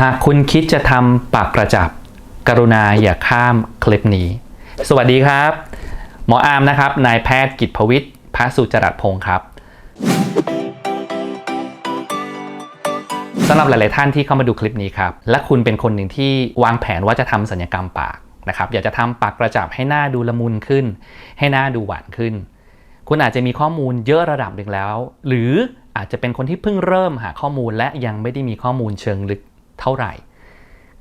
หากคุณคิดจะทำปากกระจับ กรุณาอย่าข้ามคลิปนี้ สวัสดีครับ หมออาร์มนะครับ นายแพทย์กิจพวิทย์พระสุจรัตพงศ์ครับสำหรับหลาย ๆ ท่านที่เข้ามาดูคลิปนี้ครับ และคุณเป็นคนหนึ่งที่วางแผนว่าจะทำสัญญกรรมปากนะครับ อยากจะทำปากกระจับให้หน้าดูละมุนขึ้น ให้หน้าดูหวานขึ้น คุณอาจจะมีข้อมูลเยอะระดับหนึ่งแล้ว หรืออาจจะเป็นคนที่เพิ่งเริ่มหาข้อมูลและยังไม่ได้มีข้อมูลเชิงลึก เท่าไหร่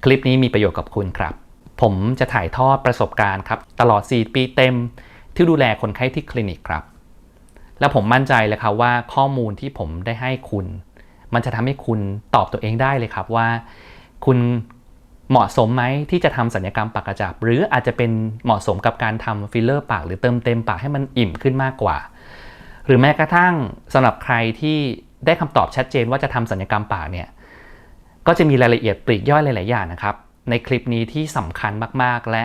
คลิปนี้มีประโยชน์กับคุณครับ ผมจะถ่ายทอดประสบการณ์ครับ ตลอด 4 ปีเต็มที่ดูแลคนไข้ที่คลินิกครับ และผมมั่นใจเลยครับว่าข้อมูลที่ผมได้ให้คุณ มันจะทำให้คุณตอบตัวเองได้เลยครับว่า คุณเหมาะสมไหมที่จะทำสัญญกรรมปากกระจับ หรืออาจจะเป็นเหมาะสมกับการทำฟิลเลอร์ปาก หรือเติมเต็มปากให้มันอิ่มขึ้นมากกว่า หรือแม้กระทั่งสำหรับใครที่ได้คำตอบชัดเจนว่าจะทำสัญญกรรมปากเนี่ย ก็จะมีรายละเอียดปลีกย่อยหลาย ๆ อย่างนะครับ ในคลิปนี้ที่สำคัญมาก ๆ และ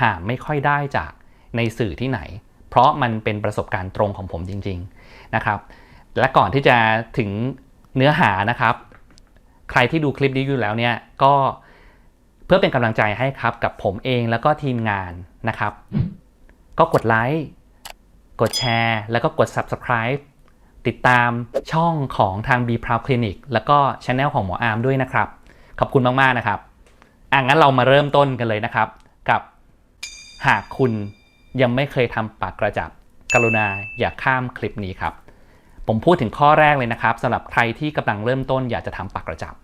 หาไม่ค่อยได้จากในสื่อที่ไหน เพราะมันเป็นประสบการณ์ตรงของผมจริง ๆ นะครับ และก่อนที่จะถึงเนื้อหานะครับ ใครที่ดูคลิปนี้อยู่แล้วเนี่ยก็เพื่อเป็นกำลังใจให้ครับกับผมเองแล้วก็ทีมงานนะครับ ก็กดไลค์ กดแชร์ แล้วก็กด subscribe ติดตามช่องของทาง B p r o u d Clinic แล้วก็ช anel ของหมออาร์มด้วยนะครับ ขอบคุณมาก ๆ นะครับอะงั้นเรามาเริ่มต้นกันเลยนะครับ กับหากคุณยังไม่เคยทำปากกระจับ กรุณาอย่าข้ามคลิปนี้ครับ ผมพูดถึงข้อแรกเลยนะครับสำหรับใครที่กำลังเริ่มต้นอยากจะทำปากกระจับ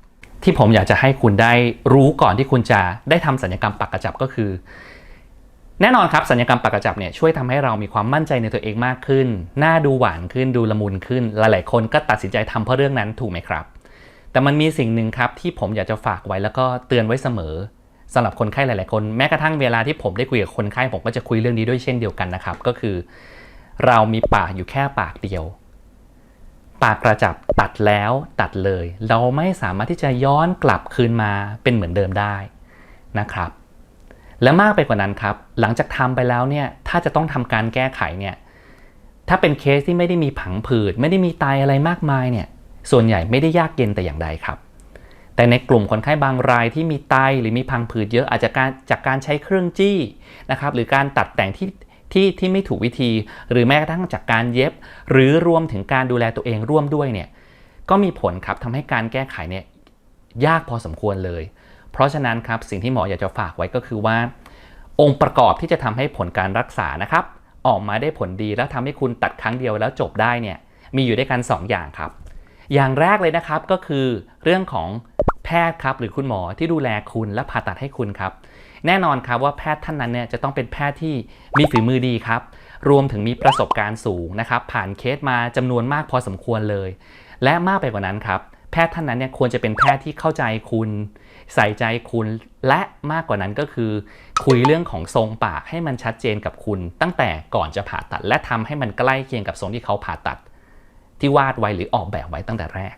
ที่ผมอยากจะให้คุณได้รู้ก่อนที่คุณจะได้ทำสัญญกรรมปากกระจับก็คือ แน่นอนครับสัญญกรรมปากกระจับเนี่ยช่วยทำให้เรามีความมั่นใจในตัวเองมากขึ้น หน้าดูหวานขึ้นดูละมุนขึ้น หลายๆคนก็ตัดสินใจทำเพราะเรื่องนั้นถูกไหมครับ แต่มันมีสิ่งหนึ่งครับที่ผมอยากจะฝากไว้แล้วก็เตือนไว้เสมอสำหรับคนไข้หลายๆคนแม้กระทั่งเวลาที่ผมได้คุยกับคนไข้ผมก็จะคุยเรื่องนี้ด้วยเช่นเดียวกันนะครับ ก็คือ เรามีปากอยู่แค่ปากเดียว ปากกระจับตัดแล้วตัดเลย เราไม่สามารถที่จะย้อนกลับคืนมาเป็นเหมือนเดิมได้นะครับ และมากไปกว่านั้นครับ หลังจากทำไปแล้วเนี่ยถ้าจะต้องทำการแก้ไขเนี่ยถ้าเป็นเคสที่ไม่ได้มีผังผืด ไม่ได้มีไตอะไรมากมายเนี่ยส่วนใหญ่ไม่ได้ยากเย็นแต่อย่างใดครับ แต่ในกลุ่มคนไข้บางรายที่มีไตหรือมีพังผืดเยอะอาจจะการจากการใช้เครื่องจี้นะครับหรือการตัดแต่งที่ที่ที่ไม่ถูกวิธี หรือแม้กระทั่งจากการเย็บ หรือรวมถึงการดูแลตัวเองร่วมด้วยเนี่ยก็มีผลครับทำให้การแก้ไขเนี่ยยากพอสมควรเลย เพราะฉะนั้นครับสิ่งที่หมออยากจะฝากไว้ก็คือว่า องค์ประกอบที่จะทำให้ผลการรักษานะครับ ออกมาได้ผลดีแล้วทำให้คุณตัดครั้งเดียวแล้วจบได้เนี่ยมีอยู่ด้วยกัน 2 อย่างครับ อย่างแรกเลยนะครับก็คือเรื่องของแพทย์ครับหรือคุณหมอที่ดูแลคุณและผ่าตัดให้คุณครับ แน่นอนครับว่าแพทย์ท่านนั้นเนี่ยจะต้องเป็นแพทย์ที่มีฝีมือดีครับ รวมถึงมีประสบการณ์สูงนะครับ ผ่านเคสมาจำนวนมากพอสมควรเลย และมากไปกว่านั้นครับแพทย์ท่านนั้นเนี่ยควรจะเป็นแพทย์ที่เข้าใจคุณ ใส่ใจคุณและมากกว่านั้นก็คือ คุยเรื่องของทรงปากให้มันชัดเจนกับคุณ ตั้งแต่ก่อนจะผ่าตัด และทำให้มันใกล้เคียงกับทรงที่เขาผ่าตัด ที่วาดไว้หรือออกแบบไว้ตั้งแต่แรก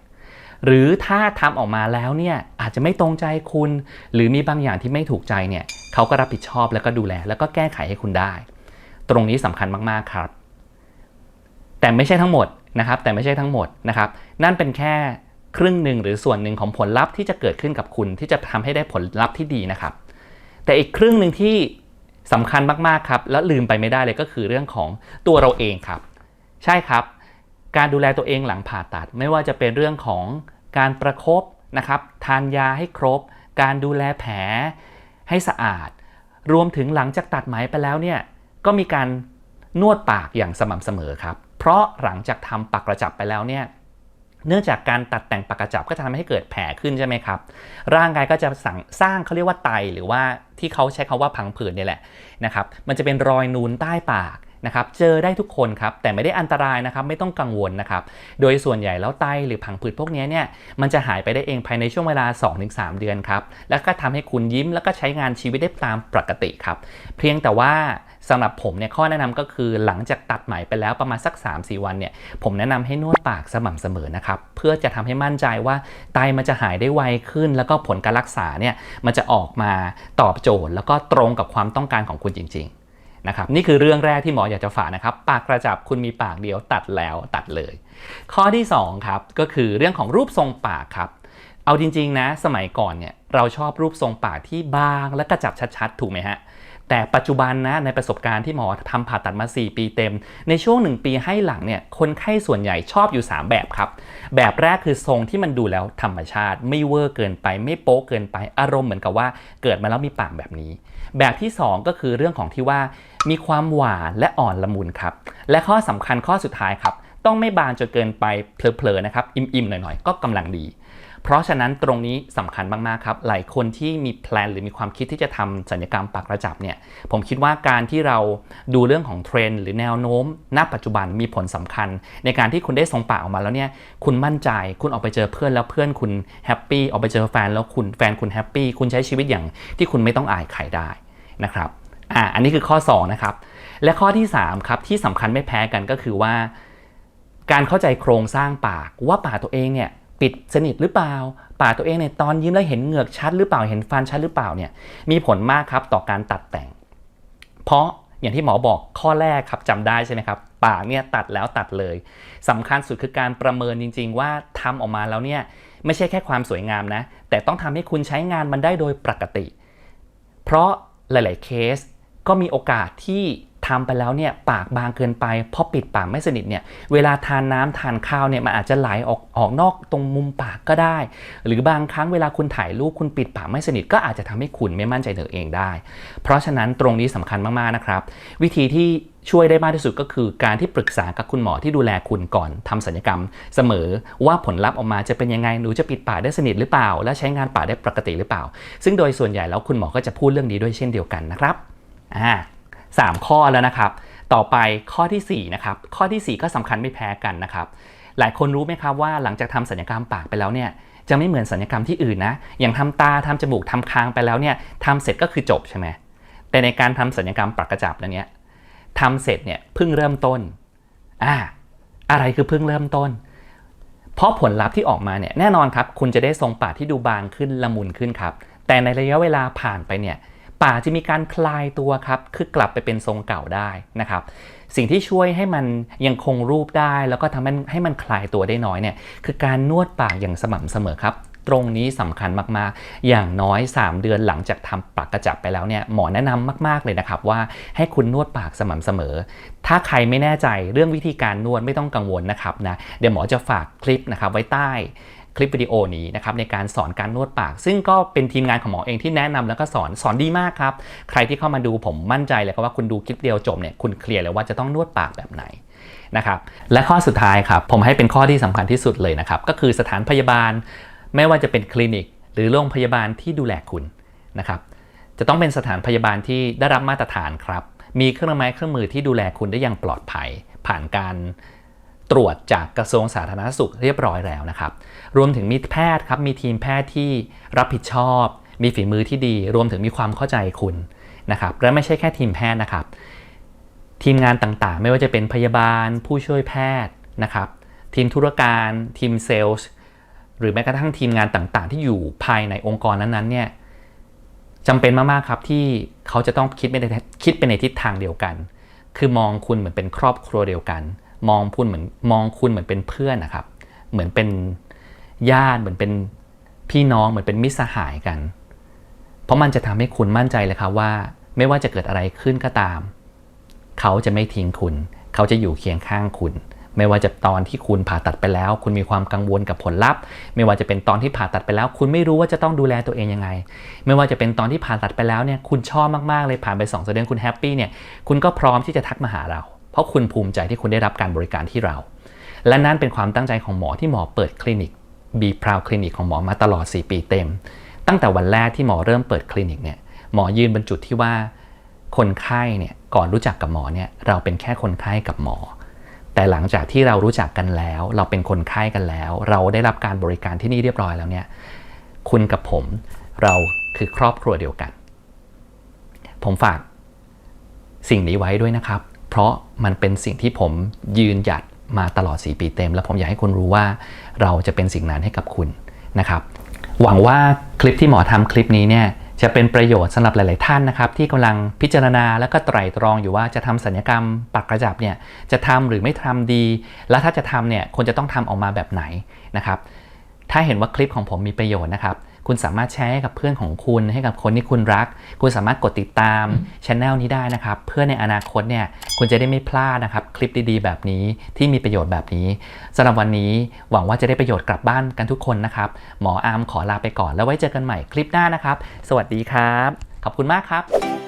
หรือถ้าทำออกมาแล้วเนี่ยอาจจะไม่ตรงใจคุณ หรือมีบางอย่างที่ไม่ถูกใจเนี่ยเขาก็รับผิดชอบแล้วก็ดูแล แล้วก็แก้ไขให้คุณได้ ตรงนี้สำคัญมากๆครับ แต่ไม่ใช่ทั้งหมดนะครับ แต่ไม่ใช่ทั้งหมดนะครับ นั่นเป็นแค่ ครึ่งหนึ่งหรือส่วนหนึ่งของผลลัพธ์ที่จะเกิดขึ้นกับคุณที่จะทำให้ได้ผลลัพธ์ที่ดีนะครับ แต่อีกครึ่งหนึ่งที่สำคัญมากๆครับแล้วลืมไปไม่ได้เลยก็คือเรื่องของตัวเราเองครับ ใช่ครับ การดูแลตัวเองหลังผ่าตัด ไม่ว่าจะเป็นเรื่องของการประครบนะครับทานยาให้ครบ การดูแลแผลให้สะอาด รวมถึงหลังจากตัดไหมไปแล้วเนี่ยก็มีการนวดปากอย่างสม่ำเสมอครับ เพราะหลังจากทำปากกระจับไปแล้วเนี่ย เนื่องจากการตัดแต่งปากกระจับก็จะทำให้เกิดแผลขึ้นใช่ไหมครับ ร่างกายก็จะสั่งสร้างเขาเรียกว่าไตหรือว่าที่เขาใช้คาว่าพังผืดนี่แหละนะครับ มันจะเป็นรอยนูนใต้ปากนะครับ เจอได้ทุกคนครับ แต่ไม่ได้อันตรายนะครับ ไม่ต้องกังวลนะครับ โดยส่วนใหญ่แล้วไตหรือพังผืดพวกนี้เนี่ย มันจะหายไปได้เองภายในช่วงเวลา 2-3 เดือนครับ แล้วก็ทำให้คุณยิ้มแล้วก็ใช้งานชีวิตได้ตามปกติครับ เพียงแต่ว่าสำหรับผมเนี่ยข้อแนะนำก็คือหลังจากตัดไหมไปแล้วประมาณสัก 3-4 วันเนี่ยผมแนะนำให้นวดปากสม่ำเสมอนะครับเพื่อจะทำให้มั่นใจว่าไตมันจะหายได้ไวขึ้น แล้วก็ผลการรักษาเนี่ยมันจะออกมาตอบโจทย์ แล้วก็ตรงกับความต้องการของคุณจริง ๆนะครับนี่คือเรื่องแรกที่หมออยากจะฝากนะครับ ปากกระจับคุณมีปากเดียวตัดแล้วตัดเลย ข้อที่2ครับก็คือเรื่องของรูปทรงปากครับเอาจริง ๆ นะ สมัยก่อนเนี่ยเราชอบรูปทรงปากที่บางและกระจับชัดๆ ถูกไหมฮะ แต่ปัจจุบันนะในประสบการณ์ที่หมอทำผ่าตัดมา 4 ปีเต็ม ในช่วง 1 ปีให้หลังเนี่ยคนไข้ส่วนใหญ่ชอบอยู่ 3 แบบครับ แบบแรกคือทรงที่มันดูแล้วธรรมชาติ ไม่เวอร์เกินไป ไม่โป๊เกินไปอารมณ์เหมือนกับว่าเกิดมาแล้วมีปากแบบนี้ แบบที่ 2 ก็คือเรื่องของที่ว่ามีความหวานและอ่อนละมุนครับและข้อสำคัญข้อสุดท้ายครับต้องไม่บางจนเกินไปเพลอๆนะครับอิ่มๆหน่อยๆก็กำลังดี เพราะฉะนั้นตรงนี้สำคัญมากๆครับ หลายคนที่มีแพลนหรือมีความคิดที่จะทำศัลยกรรมปากกระจับเนี่ย ผมคิดว่าการที่เราดูเรื่องของเทรนด์หรือแนวโน้ม ณ ปัจจุบันมีผลสำคัญ ในการที่คุณได้ทรงปากออกมาแล้วเนี่ย คุณมั่นใจ คุณออกไปเจอเพื่อนแล้วเพื่อนคุณแฮปปี้ ออกไปเจอแฟนแล้วคุณแฟนคุณแฮปปี้ คุณใช้ชีวิตอย่างที่คุณไม่ต้องอายใครได้นะครับ อ่า อันนี้คือข้อ 2 นะครับ และข้อที่ 3 ครับ ที่สำคัญไม่แพ้กันก็คือว่า การเข้าใจโครงสร้างปากว่าปากตัวเองเนี่ย ปิดสนิทหรือเปล่าปากตัวเองเนี่ยตอนยิ้มแล้วเห็นเหงือกชัดหรือเปล่าเห็นฟันชัดหรือเปล่าเนี่ยมีผลมากครับต่อการตัดแต่ง เพราะอย่างที่หมอบอกข้อแรกครับจำได้ใช่ไหมครับปากเนี่ยตัดแล้วตัดเลยสำคัญสุดคือการประเมินจริง ๆ ว่าทำออกมาแล้วเนี่ยไม่ใช่แค่ความสวยงามนะ แต่ต้องทำให้คุณใช้งานมันได้โดยปกติ เพราะหลาย ๆ เคสก็มีโอกาสที่ ทำไปแล้วเนี่ยปากบางเกินไปเพราะปิดปากไม่สนิทเนี่ยเวลาทานน้ำทานข้าวเนี่ยมันอาจจะไหลออกออกนอกตรงมุมปากก็ได้ หรือบางครั้งเวลาคุณถ่ายรูปคุณปิดปากไม่สนิทก็อาจจะทำให้คุณไม่มั่นใจในตัวเองได้ เพราะฉะนั้นตรงนี้สำคัญมากๆนะครับ วิธีที่ช่วยได้มากที่สุดก็คือการที่ปรึกษากับคุณหมอที่ดูแลคุณก่อนทำศัลยกรรม เสมอว่าผลลัพธ์ออกมาจะเป็นยังไงหนูจะปิดปากได้สนิทหรือเปล่า และใช้งานปากได้ปกติหรือเปล่า ซึ่งโดยส่วนใหญ่แล้วคุณหมอก็จะพูดเรื่องนี้ด้วยเช่นเดียวกันนะครับอ่า สามข้อแล้วนะครับ ต่อไปข้อที่4นะครับข้อทีสี่4 ก็สำคัญไม่แพ้กันนะครับ หลายคนรู้ไหมครับว่าหลังจากทำศัลยกรรมปากไปแล้วเนี่ยจะไม่เหมือนศัลยกรรมที่อื่นนะ อย่างทำตาทำจมูกทำคางไปแล้วเนี่ยทำเสร็จก็คือจบใช่ไหมแต่ในการทำศัลยกรรมปากกระจับนั้นเนี่ยทำเสร็จเนี่ยเพิ่งเริ่มต้นอ่าอะไรคือเพิ่งเริ่มต้น เพราะผลลัพธ์ที่ออกมาเนี่ยแน่นอนครับ คุณจะได้ทรงปากที่ดูบางขึ้นละมุนขึ้นครับ แต่ในระยะเวลาผ่านไปเนี่ย ป่าจะมีการคลายตัวครับ คือกลับไปเป็นทรงเก่าได้นะครับ สิ่งที่ช่วยให้มันยังคงรูปได้ แล้วก็ทำให้ให้มันคลายตัวได้น้อยเนี่ย คือการนวดปากอย่างสม่ำเสมอครับ ตรงนี้สำคัญมากๆ อย่างน้อย 3 เดือนหลังจากทำปากกระจับไปแล้วเนี่ยหมอแนะนำมาก ๆเลยนะครับว่าให้คุณนวดปากสม่ำเสมอ ถ้าใครไม่แน่ใจเรื่องวิธีการนวดไม่ต้องกังวลนะครับนะเดี๋ยวหมอจะฝากคลิปนะครับไว้ใต้คลิปวิดีโอนี้นะครับในการสอนการนวดปาก ซึ่งก็เป็นทีมงานของหมอเองที่แนะนำแล้วก็สอนสอนดีมากครับ ใครที่เข้ามาดูผมมั่นใจเลยครับว่าคุณดูคลิปเดียวจบเนี่ยคุณเคลียร์เลยว่าจะต้องนวดปากแบบไหนนะครับและข้อสุดท้ายครับผมให้เป็นข้อที่สำคัญที่สุดเลยนะครับก็คือสถานพยาบาล ไม่ว่าจะเป็นคลินิก หรือโรงพยาบาลที่ดูแลคุณนะครับจะต้องเป็นสถานพยาบาลที่ได้รับมาตรฐานครับ มีเครื่องไม้เครื่องมือที่ดูแลคุณได้อย่างปลอดภัย ผ่านการตรวจจากกระทรวงสาธารณสุขเรียบร้อยแล้วนะครับ รวมถึงมีแพทย์ครับ มีทีมแพทย์ที่รับผิดชอบ มีฝีมือที่ดี รวมถึงมีความเข้าใจคุณนะครับ และไม่ใช่แค่ทีมแพทย์นะครับ ทีมงานต่างๆ ไม่ว่าจะเป็นพยาบาล ผู้ช่วยแพทย์นะครับ ทีมธุรการ ทีมเซลล์ หรือแม้กระทั่งทีมงานต่างๆ ที่อยู่ภายในองค์กรนั้นๆเนี่ยจำเป็นมากๆครับที่เขาจะต้องคิดไปในคิดไปในทิศทางเดียวกัน คือมองคุณเหมือนเป็นครอบครัวเดียวกัน มองคุณเหมือนมองคุณเหมือนเป็นเพื่อนนะครับ เหมือนเป็นญาติเหมือนเป็นพี่น้องเหมือนเป็นมิตรสหายกัน เพราะมันจะทำให้คุณมั่นใจเลยครับว่า ไม่ว่าจะเกิดอะไรขึ้นก็ตาม เขาจะไม่ทิ้งคุณ เขาจะอยู่เคียงข้างคุณ ไม่ว่าจะตอนที่คุณผ่าตัดไปแล้ว คุณมีความกังวลกับผลลัพธ์ ไม่ว่าจะเป็นตอนที่ผ่าตัดไปแล้ว คุณไม่รู้ว่าจะต้องดูแลตัวเองยังไง ไม่ว่าจะเป็นตอนที่ผ่าตัดไปแล้วเนี่ยคุณชอบมากๆเลยผ่านไป2องเดือนคุณแฮปปี้เนี่ยคุณก็พร้อมที่จะทักมาหาเรา เพราะคุณภูมิใจที่คุณได้รับการบริการที่เรา และนั่นเป็นความตั้งใจของหมอที่หมอเปิดคลินิกบีพราวคลินิกของหมอมาตลอด 4 ปีเต็ม ตั้งแต่วันแรกที่หมอเริ่มเปิดคลินิกเนี่ยหมอยืนบนจุดที่ว่าคนไข้เนี่ยก่อนรู้จักกับหมอเนี่ยเราเป็นแค่คนไข้กับหมอ แต่หลังจากที่เรารู้จักกันแล้ว เราเป็นคนไข้กันแล้ว เราได้รับการบริการที่นี่เรียบร้อยแล้วเนี่ยคุณกับผมเราคือครอบครัวเดียวกัน ผมฝากสิ่งนี้ไว้ด้วยนะครับ เพราะมันเป็นสิ่งที่ผมยืนหยัดมาตลอด 4 ปีเต็ม และผมอยากให้คุณรู้ว่าเราจะเป็นสิ่งนั้นให้กับคุณนะครับ หวังว่าคลิปที่หมอทำคลิปนี้เนี่ย จะเป็นประโยชน์สำหรับหลาย ๆ ท่านนะครับที่กำลังพิจารณาแล้วก็ไตร่ตรองอยู่ว่าจะทำสัญญกรรมปักกระจับเนี่ยจะทำหรือไม่ทำดี และถ้าจะทำเนี่ยควรจะต้องทำออกมาแบบไหนนะครับถ้าเห็นว่าคลิปของผมมีประโยชน์นะครับ คุณสามารถแชร์ให้กับเพื่อนของคุณให้กับคนที่คุณรัก คุณสามารถกดติดตามช anel นี้ได้นะครับ เพื่อในอนาคตเนี่ยคุณจะได้ไม่พลาดนะครับ คลิปดีๆ แบบนี้ที่มีประโยชน์แบบนี้สำหรับวันนี้หวังว่าจะได้ประโยชน์กลับบ้านกันทุกคนนะครับ หมออาร์มขอลาไปก่อนแล้วไว้เจอกันใหม่คลิปหน้านะครับ สวัสดีครับ ขอบคุณมากครับ